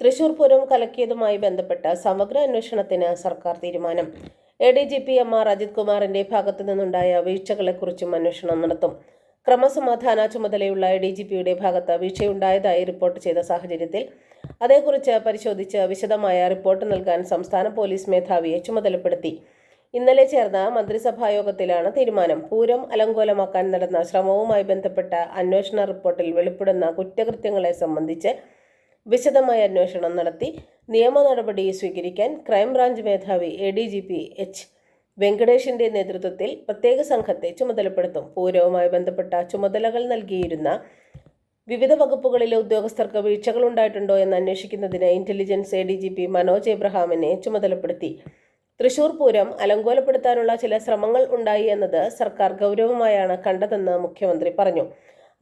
തൃശൂർ പൂരം കലക്കിയതുമായി ബന്ധപ്പെട്ട സമഗ്ര അന്വേഷണത്തിന് സർക്കാർ തീരുമാനം. A D G P M R Ajith കുമാറിന്റെ ഭാഗത്തു നിന്നുണ്ടായ വീഴ്ചകളെക്കുറിച്ചും അന്വേഷണം നടത്തും. ക്രമസമാധാന ചുമതലയുള്ള എ ഡി ജി പിയുടെ ഭാഗത്ത് വീഴ്ചയുണ്ടായതായി റിപ്പോർട്ട് ചെയ്ത സാഹചര്യത്തിൽ അതേക്കുറിച്ച് പരിശോധിച്ച് വിശദമായ റിപ്പോർട്ട് നൽകാൻ സംസ്ഥാന പോലീസ് മേധാവിയെ ചുമതലപ്പെടുത്തി. ഇന്നലെ ചേർന്ന മന്ത്രിസഭാ യോഗത്തിലാണ് തീരുമാനം. പൂരം അലങ്കോലമാക്കാൻ നടന്ന ശ്രമവുമായി ബന്ധപ്പെട്ട അന്വേഷണ റിപ്പോർട്ടിൽ വെളിപ്പെടുന്ന കുറ്റകൃത്യങ്ങളെ സംബന്ധിച്ച് വിശദമായ അന്വേഷണം നടത്തി. നിയമ നടപടി സ്വീകരിക്കാൻ ക്രൈംബ്രാഞ്ച് മേധാവി A D G P H വെങ്കടേഷിന്റെ നേതൃത്വത്തിൽ പ്രത്യേക സംഘത്തെ ചുമതലപ്പെടുത്തും. പൂരവുമായി ബന്ധപ്പെട്ട ചുമതലകൾ നൽകിയിരുന്ന വിവിധ വകുപ്പുകളിലെ ഉദ്യോഗസ്ഥർക്ക് വീഴ്ചകൾ ഉണ്ടായിട്ടുണ്ടോ എന്ന് അന്വേഷിക്കുന്നതിന് intelligence A D G P Manoj എബ്രഹാമിനെ ചുമതലപ്പെടുത്തി. തൃശൂർ പൂരം അലങ്കോലപ്പെടുത്താനുള്ള ചില ശ്രമങ്ങൾ ഉണ്ടായി എന്നത് സർക്കാർ ഗൗരവമായാണ് കണ്ടതെന്ന് മുഖ്യമന്ത്രി പറഞ്ഞു.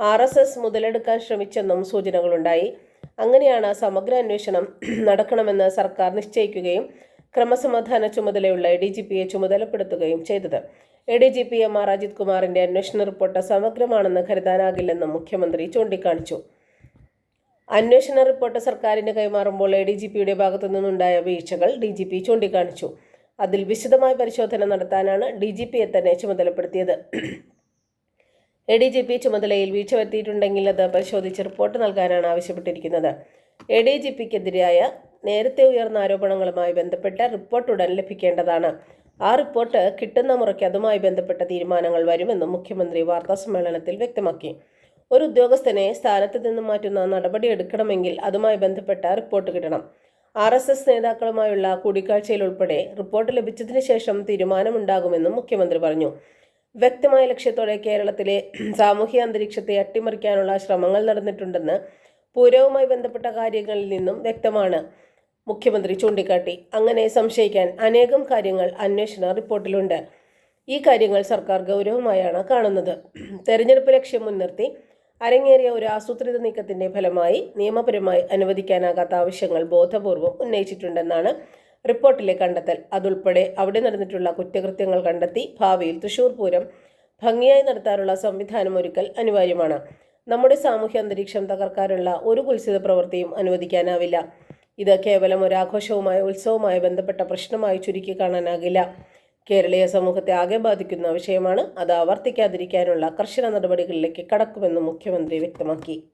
ആർ എസ് എസ് മുതലെടുക്കാൻ ശ്രമിച്ചെന്നും സൂചനകളുണ്ടായി. അങ്ങനെയാണ് സമഗ്ര അന്വേഷണം നടക്കണമെന്ന് സർക്കാർ നിശ്ചയിക്കുകയും ക്രമസമാധാന ചുമതലയുള്ള എ ഡി ജി പിയെ ചുമതലപ്പെടുത്തുകയും ചെയ്തത്. A D G P M R Ajith കുമാറിന്റെ അന്വേഷണ റിപ്പോർട്ട് സമഗ്രമാണെന്ന് കരുതാനാകില്ലെന്നും മുഖ്യമന്ത്രി ചൂണ്ടിക്കാണിച്ചു. അന്വേഷണ റിപ്പോർട്ട് സർക്കാരിന് കൈമാറുമ്പോൾ എ ഡി ജി പിയുടെ ഭാഗത്തു നിന്നുണ്ടായ വീഴ്ചകൾ ഡി ജി പി ചൂണ്ടിക്കാണിച്ചു. അതിൽ വിശദമായ പരിശോധന നടത്താനാണ് ഡി ജി പിയെ തന്നെ ചുമതലപ്പെടുത്തിയത്. എ ഡി ജി പി ചുമതലയിൽ വീഴ്ച വരുത്തിയിട്ടുണ്ടെങ്കിൽ അത് പരിശോധിച്ച് റിപ്പോർട്ട് നൽകാനാണ് ആവശ്യപ്പെട്ടിരിക്കുന്നത്. എ ഡി ജി പിക്കെതിരായ നേരത്തെ ഉയർന്ന ആരോപണങ്ങളുമായി ബന്ധപ്പെട്ട റിപ്പോർട്ട് ഉടൻ ലഭിക്കേണ്ടതാണ്. ആ റിപ്പോർട്ട് കിട്ടുന്ന മുറയ്ക്ക് അതുമായി ബന്ധപ്പെട്ട തീരുമാനങ്ങൾ വരുമെന്നും മുഖ്യമന്ത്രി വാർത്താസമ്മേളനത്തിൽ വ്യക്തമാക്കി. ഒരു ഉദ്യോഗസ്ഥനെ സ്ഥാനത്ത് നിന്ന് മാറ്റുന്ന നടപടി എടുക്കണമെങ്കിൽ അതുമായി ബന്ധപ്പെട്ട റിപ്പോർട്ട് കിട്ടണം. ആർ എസ് എസ് നേതാക്കളുമായുള്ള കൂടിക്കാഴ്ചയിൽ ഉൾപ്പെടെ റിപ്പോർട്ട് ലഭിച്ചതിന് ശേഷം തീരുമാനമുണ്ടാകുമെന്നും മുഖ്യമന്ത്രി പറഞ്ഞു. വ്യക്തമായ ലക്ഷ്യത്തോടെ കേരളത്തിലെ സാമൂഹ്യ അന്തരീക്ഷത്തെ അട്ടിമറിക്കാനുള്ള ശ്രമങ്ങൾ നടന്നിട്ടുണ്ടെന്ന് പൂരവുമായി ബന്ധപ്പെട്ട കാര്യങ്ങളിൽ നിന്നും വ്യക്തമാണ്. മുഖ്യമന്ത്രി ചൂണ്ടിക്കാട്ടി. അങ്ങനെ സംശയിക്കാൻ അനേകം കാര്യങ്ങൾ അന്വേഷണ റിപ്പോർട്ടിലുണ്ട്. ഈ കാര്യങ്ങൾ സർക്കാർ ഗൗരവമായാണ് കാണുന്നത്. തെരഞ്ഞെടുപ്പ് ലക്ഷ്യം മുൻനിർത്തി അരങ്ങേറിയ ഒരു ആസൂത്രിത നീക്കത്തിന്റെ ഫലമായി നിയമപരമായി അനുവദിക്കാനാകാത്ത ആവശ്യങ്ങൾ ബോധപൂർവം ഉന്നയിച്ചിട്ടുണ്ടെന്നാണ് റിപ്പോർട്ടിലെ കണ്ടെത്തൽ. അതുൾപ്പെടെ അവിടെ നടന്നിട്ടുള്ള കുറ്റകൃത്യങ്ങൾ കണ്ടെത്തി ഭാവിയിൽ തൃശൂർ പൂരം ഭംഗിയായി നടത്താനുള്ള സംവിധാനം ഒരുക്കൽ അനിവാര്യമാണ്. നമ്മുടെ സാമൂഹ്യ അന്തരീക്ഷം തകർക്കാനുള്ള ഒരു കുൽസിത പ്രവൃത്തിയും അനുവദിക്കാനാവില്ല. ഇത് കേവലം ഒരാഘോഷവുമായ ഉത്സവവുമായി ബന്ധപ്പെട്ട പ്രശ്നമായി ചുരുക്കി കാണാനാകില്ല. കേരളീയ സമൂഹത്തെ ആകെ ബാധിക്കുന്ന വിഷയമാണ് അത് ആവർത്തിക്കാതിരിക്കാനുള്ള കർശന നടപടികളിലേക്ക് കടക്കുമെന്ന് മുഖ്യമന്ത്രി വ്യക്തമാക്കി.